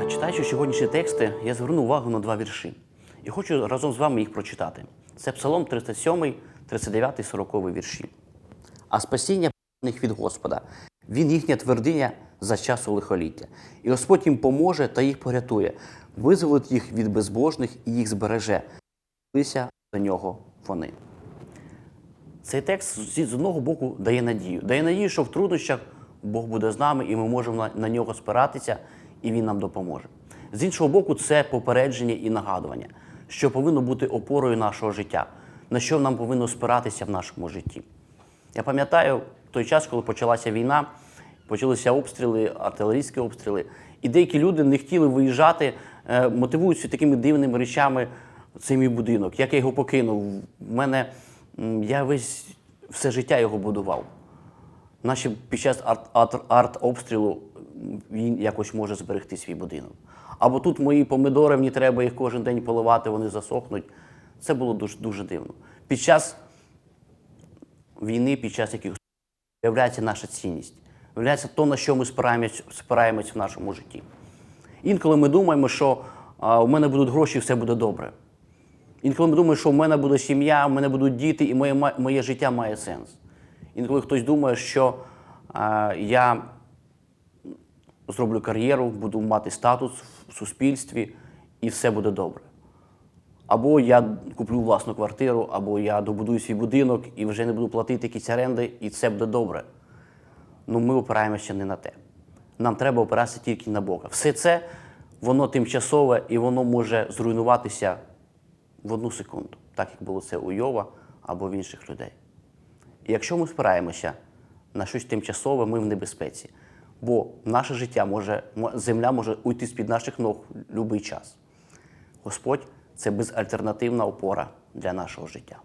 Читаючи сьогоднішні тексти, я звернув увагу на два вірші і хочу разом з вами їх прочитати. Це Псалом 37, 39, 40 вірші. А спасіння них від Господа. Він їхня твердиня за часу лихоліття. І Господь їм поможе та їх порятує, визволить їх від безбожних і їх збереже. Лися до нього вони. Цей текст з одного боку дає надію. Дає надію, що в труднощах Бог буде з нами, і ми можемо на нього спиратися, і Він нам допоможе. З іншого боку, це попередження і нагадування, що повинно бути опорою нашого життя, на що нам повинно спиратися в нашому житті. Я пам'ятаю той час, коли почалася війна, почалися обстріли, артилерійські обстріли, і деякі люди не хотіли виїжджати, е, мотивуються такими дивними речами. Це мій будинок, як я його покинув. В мене я весь все життя його будував. Наче під час арт, арт, арт-обстрілу він якось може зберегти свій будинок. Або тут мої помидори, мені треба їх кожен день поливати, вони засохнуть. Це було дуже, дуже дивно. Під час війни, під час яких виявляється наша цінність, виявляється то, на що ми спираємось, спираємось в нашому житті. Інколи ми думаємо, що у мене будуть гроші, все буде добре. Інколи ми думаємо, що в мене буде сім'я, в мене будуть діти, і моє, моє життя має сенс. Інколи хтось думає, що а, я зроблю кар'єру, буду мати статус в суспільстві, і все буде добре. Або я куплю власну квартиру, або я добудую свій будинок і вже не буду платити якісь оренди, і все буде добре. Ну, ми опираємося не на те. Нам треба опиратися тільки на Бога. Все це воно тимчасове і воно може зруйнуватися в одну секунду, так як було це у Йова або в інших людей. І якщо ми спираємося на щось тимчасове, ми в небезпеці. Бо наше життя може, мо- земля може уйти з-під наших ног в будь-який час. Господь це безальтернативна опора для нашого життя.